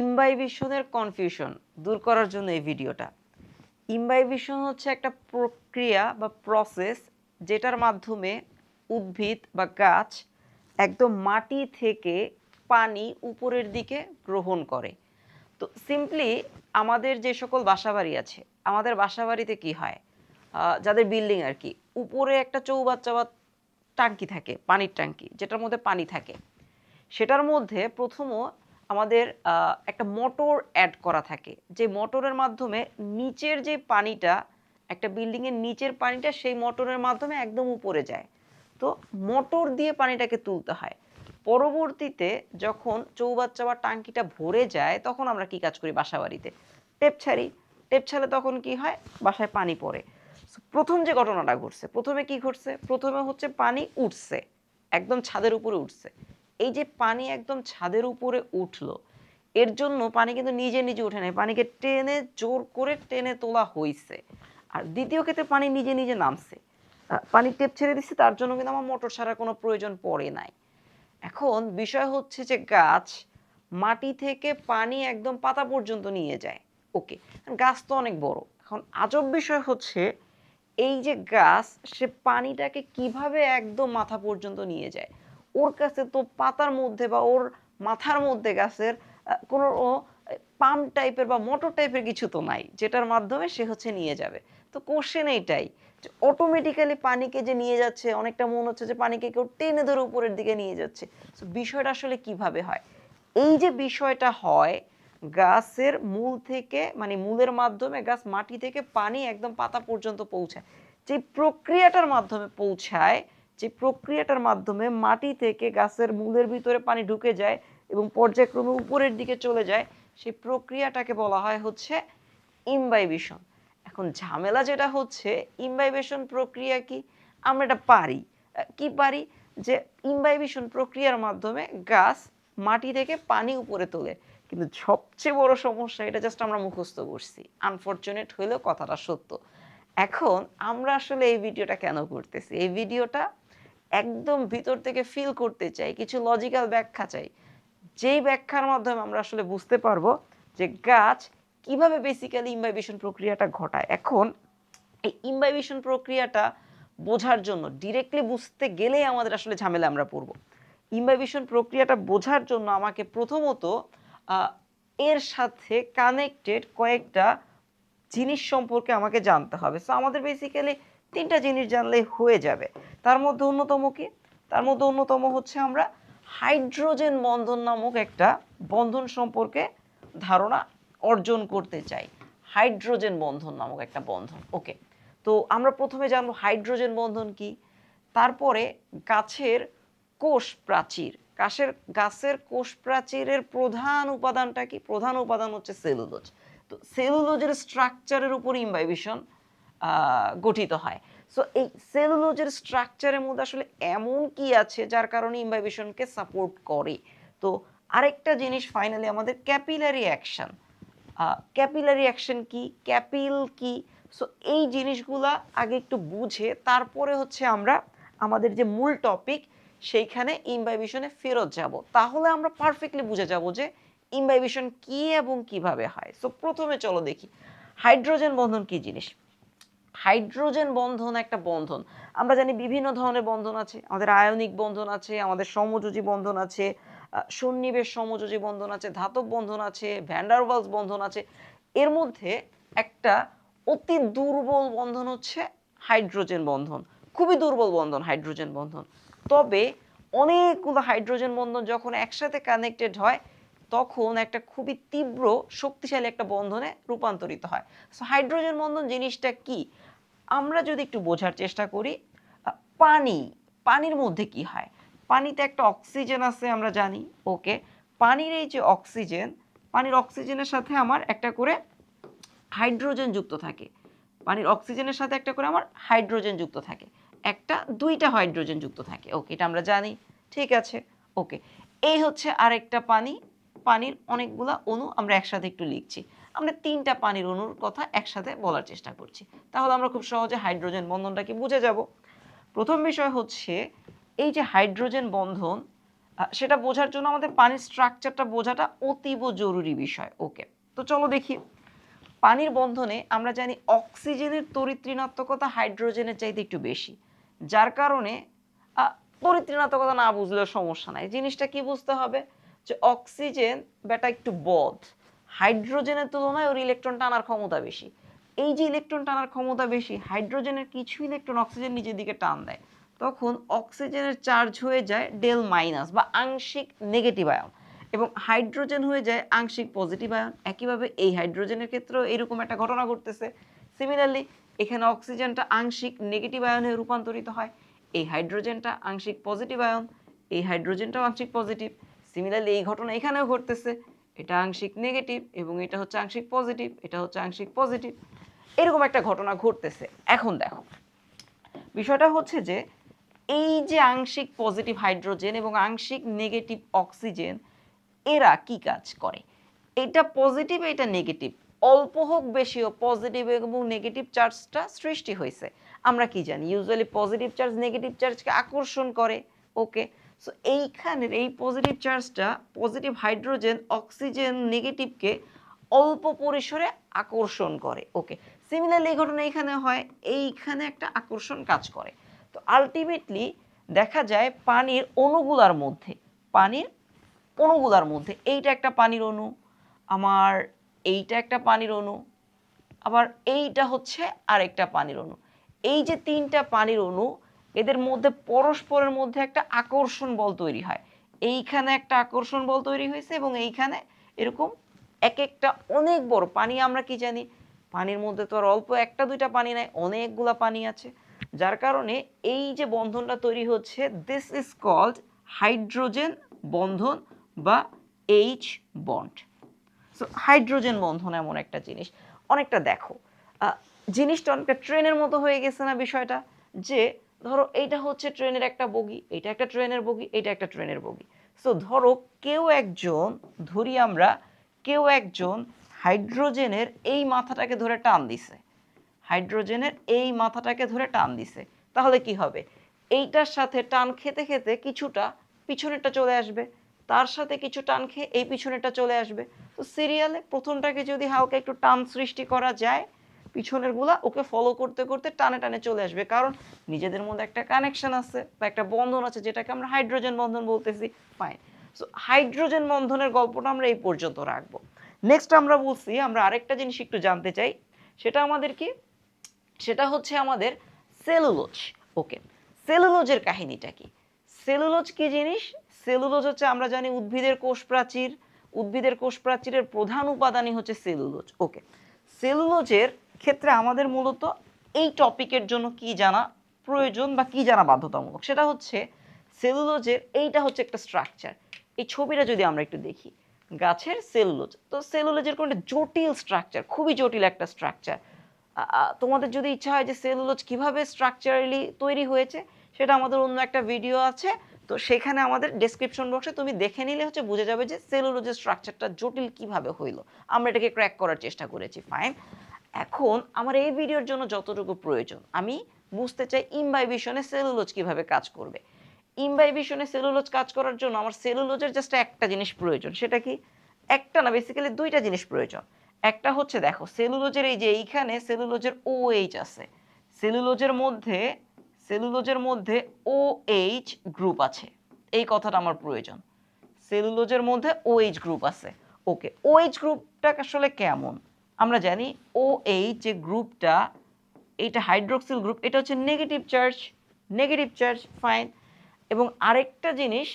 ইমবাইবিশনের confusion দূর করার জন্য এই ভিডিওটা। ইমবাইবিশন হচ্ছে একটা প্রক্রিয়া বা প্রসেস যেটার মাধ্যমে উদ্ভিদ বা গাছ একদম মাটি থেকে পানি উপরের দিকে গ্রহণ করে। তো সিম্পলি আমাদের যে সকল বাসাবাড়ি আছে, আমাদের বাসাবাড়িতে কি হয়? যাদের বিল্ডিং আর কি, উপরে একটা চৌবাচ্চা বা টাঙ্কি থাকে, পানির টাঙ্কি যেটার মধ্যে পানি থাকে। সেটার মধ্যে প্রথম আমাদের একটা মোটর অ্যাড করা থাকে। যে মোটরের মাধ্যমে নিচের যে পানিটা, একটা বিল্ডিংয়ের নিচের পানিটা সেই মোটরের মাধ্যমে একদম উপরে যায়। তো মোটর দিয়ে পানিটাকে তুলতে হয়। পরবর্তীতে যখন চৌবাচ্চা বা টাঙ্কিটা ভরে যায়, তখন আমরা কি কাজ করি বাসা বাড়িতে টেপ ছাড়ি। টেপ ছাড়লে তখন কি হয়? বাসায় পানি পড়ে। প্রথম যে ঘটনাটা ঘটছে, প্রথমে কি ঘটছে? প্রথমে হচ্ছে পানি উঠছে। একদম ছাদের উপরে উঠছে। এই যে পানি একদম ছাদের উপরে উঠল, এর জন্য পানি কিন্তু নিজে নিজে উঠে নাই। পানিকে টেনে জোর করে টেনে তোলা হয়েছে আর দ্বিতীয় ক্ষেত্রে পানি নিজে নিজে নামছে। পানি টেপ ছেড়ে দিচ্ছে তার জন্য কিন্তু আমার মোটর ছাড়ার কোনো প্রয়োজন পড়ে নাই। এখন বিষয় হচ্ছে যে গাছ মাটি থেকে পানি একদম পাতা পর্যন্ত নিয়ে যায়। ওকে, গাছ তো অনেক বড়। এখন আজব বিষয় হচ্ছে, এই যে গাছ, সে পানিটাকে কীভাবে একদম মাথা পর্যন্ত নিয়ে যায়? ওর কাছে তো পাতার মধ্যে বা ওর মাথার মধ্যে গাছের কোনো পাম্প টাইপের বা মোটর টাইপের কিছু তো নাই, যেটার মাধ্যমে সে হচ্ছে নিয়ে যাবে। তো কোশ্চেন এইটাই, যে অটোমেটিক্যালি পানিকে যে নিয়ে যাচ্ছে, অনেকটা মনে হচ্ছে যে পানিকে কেউ টেনে ধরে উপরের দিকে নিয়ে যাচ্ছে। তো বিষয়টা আসলে কীভাবে হয়? এই যে বিষয়টা হয়, গাছের মূল থেকে মানে মূলের মাধ্যমে গাছ মাটি থেকে পানি একদম পাতা পর্যন্ত পৌঁছায়। যে প্রক্রিয়াটার মাধ্যমে পৌঁছায় যে প্রক্রিয়াটার মাধ্যমে মাটি থেকে গাছের মূলের ভিতরে পানি ঢুকে যায় এবং পর্যায়ক্রমে উপরের দিকে চলে যায়, সেই প্রক্রিয়াটাকে বলা হয় হচ্ছে ইমবাইবিশন এখন ঝামেলা যেটা হচ্ছে ইমবাইবেশন প্রক্রিয়া কি? আমরা এটা পারি। কি পারি? যে ইমবাইবেশন প্রক্রিয়ার মাধ্যমে গাছ মাটি থেকে পানি উপরে তোলে। কিন্তু সবচেয়ে বড় সমস্যা, এটা জাস্ট আমরা মুখস্থ করছি। আনফর্চুনেট হলেও কথাটা সত্য। এখন আমরা আসলে এই ভিডিওটা কেন করতেছি? এই ভিডিওটা একদম ভিতর থেকে ফিল করতে চাই, কিছু লজিক্যাল ব্যাখ্যা চাই। যেই ব্যাখ্যার মাধ্যমে আমরা আসলে বুঝতে পারব যে গাছ কীভাবে বেসিক্যালি ইমবাইবেশন প্রক্রিয়াটা ঘটায়। এখন এই ইমবাইবেশন প্রক্রিয়াটা বোঝার জন্য ডিরেক্টলি বুঝতে গেলেই আমাদের আসলে ঝামেলা আমরা পড়ব। ইমবাইবেশন প্রক্রিয়াটা বোঝার জন্য আমাকে প্রথমত এর সাথে কানেক্টেড কয়েকটা জিনিস সম্পর্কে আমাকে জানতে হবে। সো আমাদের বেসিক্যালি তিনটা জিনিস জানলে হয়ে যাবে। তার মধ্যে অন্যতম কি? তার মধ্যে অন্যতম হচ্ছে আমরা হাইড্রোজেন বন্ধন নামক একটা বন্ধন সম্পর্কে ধারণা অর্জন করতে চাই। হাইড্রোজেন বন্ধন নামক একটা বন্ধন। ওকে তো আমরা প্রথমে জানব হাইড্রোজেন বন্ধন কি? তারপরে গাছের কোষ প্রাচীর। গাছের গাছের কোষ প্রাচীরের প্রধান উপাদানটা কি? প্রধান উপাদান হচ্ছে সেলুলোজ। তো সেলুলোজের স্ট্রাকচারের উপর ইমবাইবিশন গঠিত হয়। সো এই সেলুলোজের স্ট্রাকচারের মধ্যে আসলে এমন কি আছে যার কারণে ইমবাইবিশনকে সাপোর্ট করে? তো আরেকটা জিনিস ফাইনালি আমাদের ক্যাপিলারি অ্যাকশন ক্যাপিলারি অ্যাকশন কি? ক্যাপিল কি? সো এই জিনিসগুলা আগে একটু বুঝে তারপরে হচ্ছে আমরা আমাদের যে মূল টপিক সেইখানে ইমবাইবিশনে ফেরত যাব। তাহলে আমরা পারফেক্টলি বুঝে যাব যে ইমবাইবিশন কি এবং কীভাবে হয়। সো প্রথমে চলো দেখি। হাইড্রোজেন বন্ধন কি জিনিস? হাইড্রোজেন বন্ধন একটা বন্ধন। আমরা জানি বিভিন্ন ধরনের বন্ধন আছে। আমাদের আয়নিক বন্ধন আছে, আমাদের সমযোজী বন্ধন আছে সন্নিবেশ সমযোজী বন্ধন আছে, ধাতব বন্ধন আছে ভ্যান্ডারভালস বন্ধন আছে। এর মধ্যে একটা অতি দুর্বল বন্ধন হচ্ছে হাইড্রোজেন বন্ধন। খুবই দুর্বল বন্ধন, হাইড্রোজেন বন্ধন। তবে অনেকগুলো হাইড্রোজেন বন্ধন যখন একসাথে কানেক্টেড হয়, তখন একটা খুবই তীব্র, শক্তিশালী একটা বন্ধনে রূপান্তরিত হয়। সো হাইড্রোজেন বন্ধন জিনিসটা কি? আমরা যদি একটু বোঝার চেষ্টা করি পানি, পানির মধ্যে কি হয়? পানিতে একটা অক্সিজেন আছে আমরা জানি, ওকে। পানির এই যে অক্সিজেন, পানির অক্সিজেনের সাথে আমার একটা করে হাইড্রোজেন যুক্ত থাকে। পানির অক্সিজেনের সাথে একটা করে আমার হাইড্রোজেন যুক্ত থাকে। একটা, দুইটা হাইড্রোজেন যুক্ত থাকে, ওকে, এটা আমরা জানি। ঠিক আছে, ওকে। এই হচ্ছে আরেকটা পানি, পানির অনেকগুলা অণু আমরা একসাথে একটু লিখছি। আমরা তিনটা পানির অণুর কথা একসাথে বলার চেষ্টা করছি। তাহলে আমরা খুব সহজে হাইড্রোজেন বন্ধনটাকে বুঝে যাব। প্রথম বিষয় হচ্ছে এই যে হাইড্রোজেন বন্ধন সেটা বোঝার জন্য আমাদের পানির স্ট্রাকচারটা বোঝাটা অতীব জরুরি বিষয়। ওকে তো চলো দেখি। পানির বন্ধনে আমরা জানি অক্সিজেনের তড়িৎ ঋণাত্মকতা হাইড্রোজেনের চাইতে একটু বেশি। যার কারণে আহ, না বুঝলেও সমস্যা নাই। জিনিসটা কি বুঝতে হবে? যে অক্সিজেন বেটা একটু বধ হাইড্রোজেনের তুলনায় ওর ইলেকট্রন টানার ক্ষমতা বেশি। এই যে ইলেকট্রন টানার ক্ষমতা বেশি, হাইড্রোজেনের কিছু ইলেকট্রন অক্সিজেন নিজের দিকে টান দেয়। তখন অক্সিজেনের চার্জ হয়ে যায় ডেল মাইনাস বা আংশিক নেগেটিভ আয়ন এবং হাইড্রোজেন হয়ে যায় আংশিক পজিটিভ আয়ন একইভাবে এই হাইড্রোজেনের ক্ষেত্রেও এরকম একটা ঘটনা ঘটতেছে। সিমিলারলি এখানে অক্সিজেনটা আংশিক নেগেটিভ আয়নে রূপান্তরিত হয়, এই হাইড্রোজেনটা আংশিক পজিটিভ আয়ন এই হাইড্রোজেনটাও আংশিক পজিটিভ সিমিলারলি এই ঘটনা এখানেও ঘটতেছে। এটা আংশিক নেগেটিভ এবং এটা হচ্ছে আংশিক পজিটিভ এটা হচ্ছে আংশিক পজিটিভ এরকম একটা ঘটনা ঘটতেছে। এখন দেখো, বিষয়টা হচ্ছে যে এই যে আংশিক পজিটিভ হাইড্রোজেন এবং আংশিক নেগেটিভ অক্সিজেন এরা কি কাজ করে? এটা পজিটিভ এটা নেগেটিভ অল্প হোক বেশিও পজিটিভ এবং নেগেটিভ চার্জটা সৃষ্টি হয়েছে। আমরা কি জানি? ইউজুয়ালি পজিটিভ চার্জ নেগেটিভ চার্জকে আকর্ষণ করে। ওকে সো এইখানের এই পজিটিভ চার্জটা পজিটিভ হাইড্রোজেন অক্সিজেন নেগেটিভকে অল্প পরিসরে আকর্ষণ করে। ওকে সিমিলারলি এই ঘটনা এইখানে হয়, এইখানে একটা আকর্ষণ কাজ করে। তো আলটিমেটলি দেখা যায় পানির অণুগুলার মধ্যে, পানির অণুগুলার মধ্যে, এইটা একটা পানির অণু, আমার এইটা একটা পানির অণু, আবার এইটা হচ্ছে আরেকটা পানির অণু। এই যে তিনটা পানির অণু এদের মধ্যে পরস্পরের মধ্যে একটা আকর্ষণ বল তৈরি হয়। এইখানে একটা আকর্ষণ বল তৈরি হয়েছে এবং এইখানে এরকম এক একটা অনেক বড় পানি, আমরা কি জানি? পানির মধ্যে তো আর অল্প একটা দুইটা পানি নাই, অনেকগুলা পানি আছে। যার কারণে এই যে বন্ধনটা তৈরি হচ্ছে দিস ইজ কল্ড হাইড্রোজেন বন্ধন বা এইচ বন্ড সো হাইড্রোজেন বন্ধন এমন একটা জিনিস। অনেকটা দেখো। জিনিসটা অনেকটা ট্রেনের মতো হয়ে গেছে না বিষয়টা? যে ধরো এইটা হচ্ছে ট্রেনের একটা বগি এটা একটা ট্রেনের বগি এটা একটা ট্রেনের বগি। সো ধরো কেউ একজন, ধরি আমরা, কেউ একজন হাইড্রোজেনের এই মাথাটাকে ধরে টান দিছে। হাইড্রোজেনের এই মাথাটাকে ধরে টান দিছে। তাহলে কি হবে? এইটার সাথে টান খেতে খেতে কিছুটা পিছনেরটা চলে আসবে। তার সাথে কিছু টান খেয়ে এই পিছনেরটা চলে আসবে। তো সিরিয়ালে প্রথমটাকে যদি হালকা একটু টান সৃষ্টি করা যায় পিছনেরগুলা ওকে ফলো করতে করতে টানে টানে চলে আসবে। কারণ নিজেদের মধ্যে একটা কানেকশন আছে বা একটা বন্ধন আছে যেটাকে আমরা হাইড্রোজেন বন্ধন বলতেছি। ফাইন সো হাইড্রোজেন বন্ধনের গল্পটা আমরা এই পর্যন্ত রাখব। নেক্সট আমরা বলছি, আমরা আরেকটা জিনিস একটু জানতে চাই। সেটা আমাদের কি? সেটা হচ্ছে আমাদের সেলুলোজ ওকে সেলুলোজের কাহিনীটা কি? সেলুলোজ কি জিনিস? সেলুলোজ হচ্ছে আমরা জানি উদ্ভিদের কোষ প্রাচীর। উদ্ভিদের কোষ প্রাচীরের প্রধান উপাদানই হচ্ছে সেলুলোজ ওকে সেলুলোজের ক্ষেত্রে আমাদের মূলত এই টপিকের জন্য কি জানা প্রয়োজন বা কি জানা বাধ্যতামূলক? সেটা হচ্ছে সেলুলোজের এইটা হচ্ছে একটা স্ট্রাকচার এই ছবিটা যদি আমরা একটু দেখি, গাছের সেলুলোজ তো সেলুলোজের কোনো জটিল স্ট্রাকচার খুবই জটিল একটা স্ট্রাকচার তোমাদের যদি ইচ্ছা হয় যে সেলুলোজ কীভাবে স্ট্রাকচারালি তৈরি হয়েছে, সেটা আমাদের অন্য একটা ভিডিও আছে। তো সেখানে আমাদের ডেসক্রিপশন বক্সে তুমি দেখে নিলে হচ্ছে বুঝে যাবে যে সেলুলোজের স্ট্রাকচারটা জটিল কীভাবে হইল। আমরা এটাকে ক্র্যাক করার চেষ্টা করেছি ফাইন এখন আমার এই ভিডিওর জন্য যতটুকু প্রয়োজন, আমি বুঝতে চাই ইমবাইবিশনে সেলুলোজ কীভাবে কাজ করবে। ইমবাইবিশনে সেলুলোজ কাজ করার জন্য আমার সেলুলোজের জাস্ট একটা জিনিস প্রয়োজন, সেটা কি? একটা না বেসিক্যালি দুইটা জিনিস প্রয়োজন। একটা হচ্ছে দেখো, সেলুলোজের এই যে এইখানে সেলুলোজের ও এইচ আছে। সেলুলোজের মধ্যে সেলুলোজের মধ্যে ও এইচ গ্রুপ আছে। এই কথাটা আমার প্রয়োজন। সেলুলোজের মধ্যে ও এইচ গ্রুপ আছে। ওকে ও এইচ গ্রুপটা আসলে কেমন? আমরা জানি ও এইচ যে গ্রুপটা, এটা হাইড্রোক্সিল গ্রুপ এটা হচ্ছে negative charge negative charge fine এবং আরেকটা জিনিস,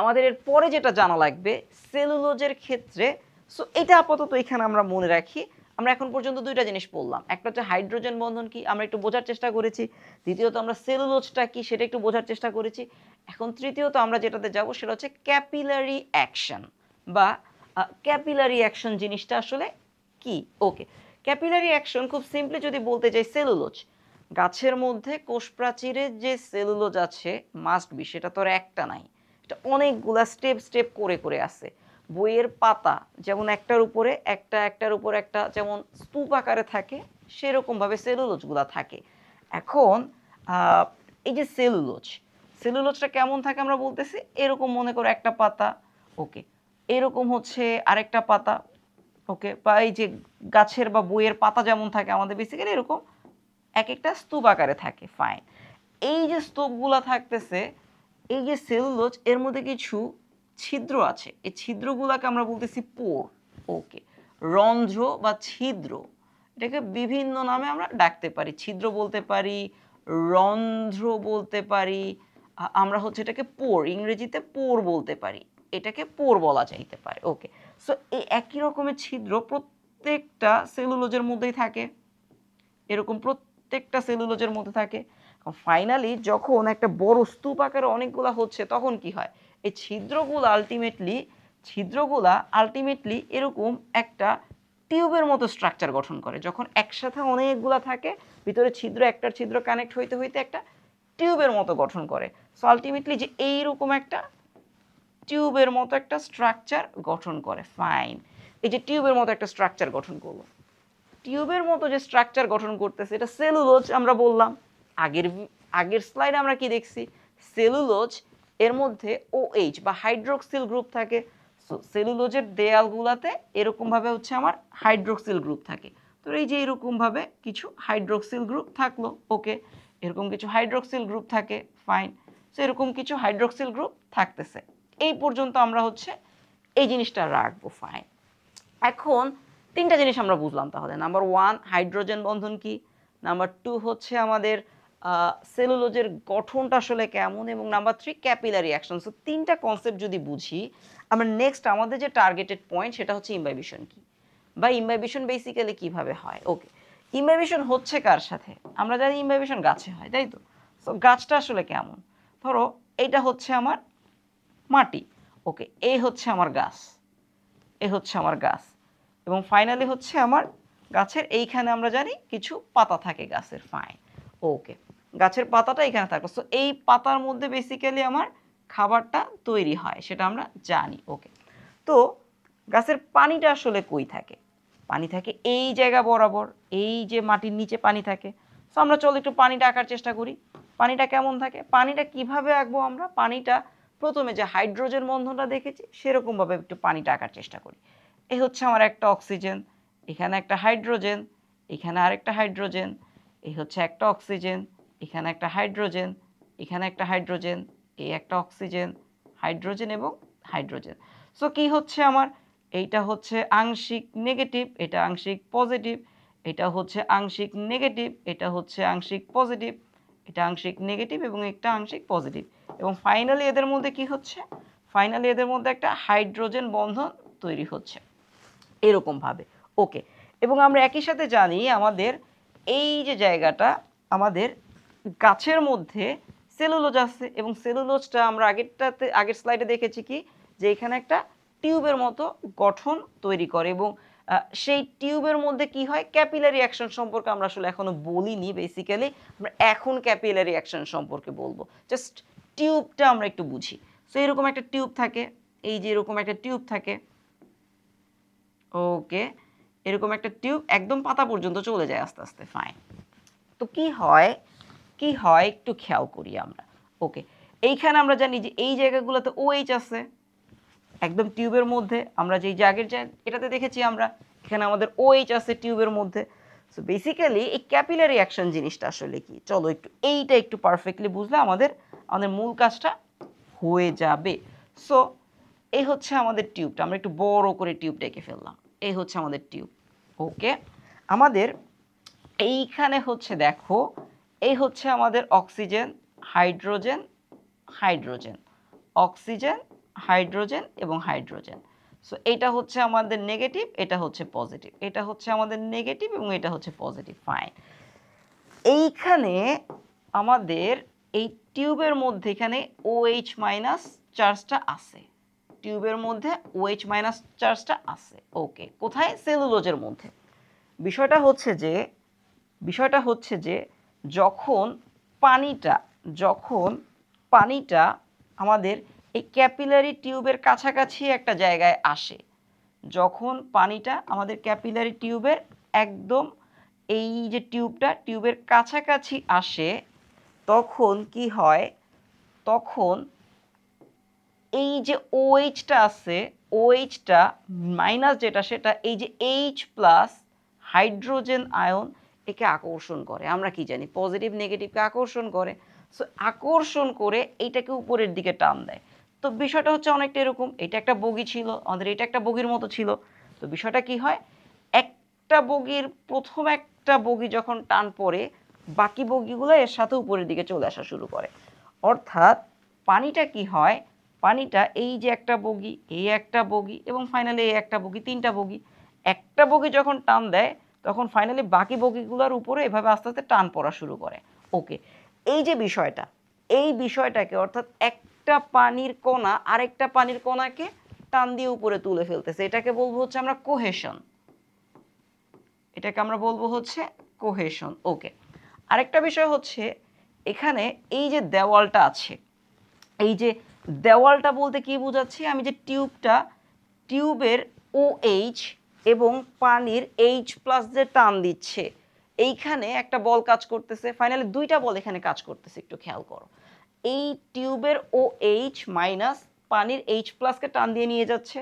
আমাদের এর পরে যেটা জানা লাগবে সেলুলোজের ক্ষেত্রে সো এটা আপাতত এখানে আমরা মনে রাখি। আমরা এখন পর্যন্ত দুইটা জিনিস পড়লাম একটা হচ্ছে হাইড্রোজেন বন্ধন কি, আমরা একটু বোঝার চেষ্টা করেছি। দ্বিতীয়ত আমরা সেলুলোজটা কি, সেটা একটু বোঝার চেষ্টা করেছি। এখন তৃতীয়ত আমরা যেটাতে যাব, সেটা হচ্ছে ক্যাপিলারি অ্যাকশন বা ক্যাপিলারি অ্যাকশন জিনিসটা আসলে কি? ওকে ক্যাপিলারি অ্যাকশন খুব সিম্পলি যদি বলতে চাই সেলুলোজ গাছের মধ্যে কোষ প্রাচীরের যে সেলুলোজ আছে মাস্ট বি সেটা তো আর একটা নাই। এটা অনেকগুলা স্টেপ স্টেপ করে করে আছে। বইয়ের পাতা, যেমন একটার উপরে একটা, একটার উপর একটা, যেমন স্তূপ আকারে থাকে, সেরকমভাবে সেলুলোজগুলা থাকে। এখন এই যে সেলুলোজ সেলুলোজটা কেমন থাকে আমরা বলতেছি? এরকম মনে করো একটা পাতা ওকে এরকম হচ্ছে আরেকটা পাতা ওকে, বা এই যে গাছের বা বইয়ের পাতা যেমন থাকে, আমাদের বেসিক্যালি এরকম এক একটা স্তূপ আকারে থাকে ফাইন এই যে স্তূপগুলা থাকতেছে, এই যে সেলুলোজ এর মধ্যে কিছু ছিদ্র আছে। এই ছিদ্রগুলাকে আমরা বলতেছি পোর। ওকে, রন্ধ্র বা ছিদ্র, এটাকে বিভিন্ন নামে আমরা ডাকতে পারি। ছিদ্র বলতে পারি, রন্ধ্র বলতে পারি আমরা হচ্ছে এটাকে পোর, ইংরেজিতে পোর বলতে পারি। এটাকে পোর বলা যাইতে পারে। ওকে সো এই একই রকমের ছিদ্র প্রত্যেকটা সেলুলোজের মধ্যেই থাকে। এরকম প্রত্যেকটা সেলুলোজের মধ্যে থাকে। ফাইনালি যখন একটা বড় স্তূপ আকারে অনেকগুলা হচ্ছে, তখন কি হয়? এই ছিদ্রগুলো আলটিমেটলি ছিদ্রগুলা আলটিমেটলি এরকম একটা টিউবের মতো স্ট্রাকচার গঠন করে। যখন একসাথে অনেকগুলা থাকে, ভিতরে ছিদ্র, একটার ছিদ্র কানেক্ট হইতে হইতে একটা টিউবের মতো গঠন করে। সো আলটিমেটলি যে এইরকম একটা টিউবের মতো একটা স্ট্রাকচার গঠন করে ফাইন এই যে টিউবের মতো একটা স্ট্রাকচার গঠন করল। টিউবের মতো যে স্ট্রাকচার গঠন করতেছে, এটা সেলুলোজ আমরা বললাম। আগের আগের স্লাইডে আমরা কি দেখছি? সেলুলোজ এর মধ্যে OH বা হাইড্রোক্সিল গ্রুপ থাকে। সেলুলোজের দেয়ালগুলাতে এরকমভাবে হচ্ছে আমার হাইড্রোক্সিল গ্রুপ থাকে। তো এই যে এরকমভাবে কিছু হাইড্রোক্সিল গ্রুপ থাকল, ওকে, এরকম কিছু হাইড্রোক্সিল গ্রুপ থাকে ফাইন সো এরকম কিছু হাইড্রোক্সিল গ্রুপ থাকতেছে। এই পর্যন্ত আমরা হচ্ছে এই জিনিসটা রাখব ফাইন এখন তিনটা জিনিস আমরা বুঝলাম তাহলে। নাম্বার ওয়ান হাইড্রোজেন বন্ধন কি? নাম্বার টু হচ্ছে আমাদের সেলুলোজের গঠনটা আসলে কেমন? এবং number three capillary action so তিনটা কনসেপ্ট যদি বুঝি, আমরা নেক্সট আমাদের যে টার্গেটেড পয়েন্ট সেটা হচ্ছে ইমবাইবিশন কি? বা ইমবাইবিশন বেসিক্যালি কীভাবে হয়? ওকে ইমবাইবিশন হচ্ছে কার সাথে? আমরা জানি ইমবাইবিশন গাছে হয়, তাই তো? সো গাছটা আসলে কেমন? ধরো, এইটা হচ্ছে আমার মাটি। ওকে এই হচ্ছে আমার গাছ। এ হচ্ছে আমার গাছ। এবং ফাইনালি হচ্ছে আমার গাছের এইখানে আমরা জানি কিছু পাতা থাকে গাছের ফাইন ওকে, গাছের পাতাটা এখানে থাকল। সো এই পাতার মধ্যে বেসিক্যালি আমার খাবারটা তৈরি হয়, সেটা আমরা জানি। ওকে, তো গাছের পানিটা আসলে কই থাকে? পানি থাকে এই জায়গা বরাবর, এই যে মাটির নিচে পানি থাকে। সো আমরা চলো একটু পানিটা আঁকার চেষ্টা করি। পানিটা কেমন থাকে? পানিটা কীভাবে আঁকবো আমরা? পানিটা প্রথমে যে হাইড্রোজেন বন্ধনটা দেখেছি, সেরকমভাবে একটু পানিটা আঁকার চেষ্টা করি। এই হচ্ছে আমার একটা অক্সিজেন, এখানে একটা হাইড্রোজেন, এখানে আরেকটা হাইড্রোজেন এই হচ্ছে একটা অক্সিজেন, এখানে একটা হাইড্রোজেন, এখানে একটা হাইড্রোজেন এই একটা অক্সিজেন, হাইড্রোজেন এবং হাইড্রোজেন। সো কি হচ্ছে আমার? এইটা হচ্ছে আংশিক নেগেটিভ, এটা আংশিক পজিটিভ, এটা হচ্ছে আংশিক নেগেটিভ, এটা হচ্ছে আংশিক পজিটিভ, এটা আংশিক নেগেটিভ এবং একটা আংশিক পজিটিভ। এবং ফাইনালি এদের মধ্যে কি হচ্ছে? ফাইনালি এদের মধ্যে একটা হাইড্রোজেন বন্ধন তৈরি হচ্ছে। এরকমভাবে ওকে এবং আমরা একই সাথে জানি আমাদের এই যে জায়গাটা আমাদের গাছের মধ্যে সেলুলোজ আছে এবং সেলুলোজটা আমরা আগেরটাতে, আগের স্লাইডে দেখেছি কি? যে এখানে একটা টিউবের মতো গঠন তৈরি করে এবং সেই টিউবের মধ্যে কি হয়? ক্যাপিলারি অ্যাকশন সম্পর্কে আমরা আসলে এখনও বলিনি বেসিক্যালি আমরা এখন ক্যাপিলারি অ্যাকশন সম্পর্কে বলব। জাস্ট টিউবটা আমরা একটু বুঝি। সো এরকম একটা টিউব থাকে, এই যে এরকম একটা টিউব থাকে, ওকে, এরকম একটা টিউব একদম পাতা পর্যন্ত চলে যায় আস্তে আস্তে ফাইন তো কি হয় কি হয় একটু খেয়াল করি আমরা, ওকে। এইখানে আমরা জানি যে এই জায়গাগুলোতে ওএইচ আছে, একদম টিউবের মধ্যে, আমরা যেই যা এটাতে দেখেছি আমরা, এখানে আমাদের ওএইচ আছে টিউবের মধ্যে সো বেসিক্যালি এই ক্যাপিলারি অ্যাকশন জিনিসটা আসলে কি? চলো একটু, এইটা একটু পারফেক্টলি বুঝলে আমাদের আমাদের মূল কাজটা হয়ে যাবে। সো এই হচ্ছে আমাদের টিউবটা আমরা একটু বড় করে টিউবটা এঁকে ফেললাম। এই হচ্ছে আমাদের টিউব ওকে আমাদের এইখানে হচ্ছে, দেখো, এই হচ্ছে আমাদের oxygen hydrogen hydrogen oxygen hydrogen এবং হাইড্রোজেন সো এটা হচ্ছে আমাদের নেগেটিভ এটা হচ্ছে পজিটিভ এটা হচ্ছে আমাদের নেগেটিভ এবং এটা হচ্ছে পজিটিভ ফাইন এইখানে আমাদের এই টিউবের মধ্যে এখানে OH মাইনাস চার্জটা আছে। টিউবের মধ্যে OH মাইনাস চার্জটা আছে। ওকে কোথায়? সেলুলোজের মধ্যে। বিষয়টা হচ্ছে যে, বিষয়টা হচ্ছে যে, যখন পানিটা যখন পানিটা আমাদের এই ক্যাপিলারি টিউবের কাছাকাছি একটা জায়গায় আসে। যখন পানিটা আমাদের ক্যাপিলারি টিউবের একদম এই যে টিউবটা, টিউবের কাছাকাছি আসে, তখন কি হয়? তখন এই যে ওএইচটা আছে ওএইচটা মাইনাস যেটা, সেটা এই যে এইচ প্লাস হাইড্রোজেন আয়ন একে আকর্ষণ করে। আমরা কি জানি? পজিটিভ নেগেটিভকে আকর্ষণ করে। সো আকর্ষণ করে এইটাকে উপরের দিকে টান দেয়। তো বিষয়টা হচ্ছে অনেকটা এরকম, এটা একটা বগি ছিল, আমাদের এটা একটা বগির মতো ছিল। তো বিষয়টা কি হয়, একটা বগির প্রথম একটা বগি যখন টান পড়ে, বাকি বগিগুলো এর সাথে উপরের দিকে চলে আসা শুরু করে। অর্থাৎ পানিটা কি হয়, পানিটা এই যে একটা বগি, এই একটা বগি এবং ফাইনালি এই একটা বগি, তিনটা বগি, একটা বগি যখন টান দেয়, তখন ফাইনালি বাকি বগিগুলোর উপরে এভাবে আস্তে আস্তে টান পড়া শুরু করে। ওকে এই যে বিষয়টা, এই বিষয়টাকে অর্থাৎ একটা পানির কণা, আরেকটা পানির কণাকে টান দিয়ে উপরে তুলে ফেলতেছে। এটাকে বলব হচ্ছে আমরা কোহেশন এটাকে আমরা বলব হচ্ছে কোহেশন ওকে আরেকটা বিষয় হচ্ছে, এখানে এই যে দেওয়ালটা আছে, এই যে দেওয়ালটা বলতে কি বোঝাচ্ছি? আমি যে টিউবটা, টিউবের ও এইচ এবং পানির এইচ প্লাস যে টান দিচ্ছে, এইখানে একটা বল কাজ করতেছে। ফাইনালি দুইটা বল এখানে কাজ করতেছে। একটু খেয়াল করো। এই টিউবের ও এইচ মাইনাস পানির এইচ প্লাসকে টান দিয়ে নিয়ে যাচ্ছে।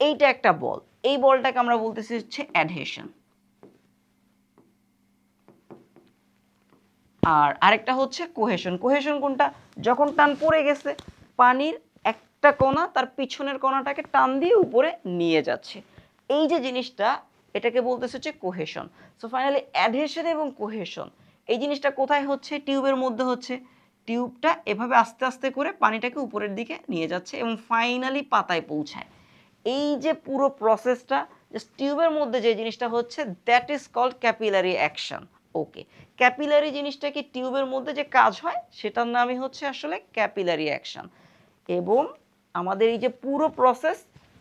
এইটা একটা বল। এই বলটাকে আমরা বলতেছি হচ্ছে অ্যাডহেশন আর আরেকটা হচ্ছে কোহেশন কোহেশন কোনটা? যখন টান পড়ে গেছে, পানির একটা কণা তার পিছনের কণাটাকে টান দিয়ে উপরে নিয়ে যাচ্ছে। এই যে জিনিসটা, এটাকে বলতেছে হচ্ছে কোহেশন সো ফাইনালি অ্যাডহেশন এবং কোহেশন এই জিনিসটা কোথায় হচ্ছে? টিউবের মধ্যে হচ্ছে। টিউবটা এভাবে আস্তে আস্তে করে পানিটাকে উপরের দিকে নিয়ে যাচ্ছে এবং ফাইনালি পাতায় পৌঁছায়। এই যে পুরো প্রসেসটা জাস্ট টিউবের মধ্যে যে জিনিসটা হচ্ছে that is called capillary action okay capillary জিনিসটা কি টিউবের মধ্যে যে কাজ হয়, সেটার নামই হচ্ছে আসলে ক্যাপিলারি অ্যাকশন এবং আমাদের এই যে পুরো প্রসেস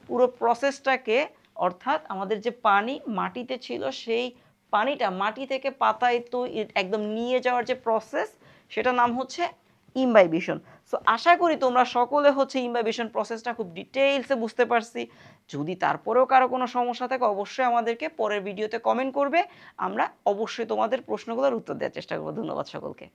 পুরো প্রসেসটাকে অর্থাৎ আমাদের যে পানি মাটিতে ছিল, সেই পানিটা মাটি থেকে পাতায় তো একদম নিয়ে যাওয়ার যে প্রসেস সেটার নাম হচ্ছে ইমবাইবিশন সো আশা করি তোমরা সকলে হচ্ছে ইমবাইবিশন প্রসেসটা খুব ডিটেইলসে বুঝতে পারছি। যদি তারপরেও কারও কোনো সমস্যা থাকে, অবশ্যই আমাদেরকে পরের ভিডিওতে কমেন্ট করবে। আমরা অবশ্যই তোমাদের প্রশ্নগুলোর উত্তর দেওয়ার চেষ্টা করব। ধন্যবাদ সকলকে।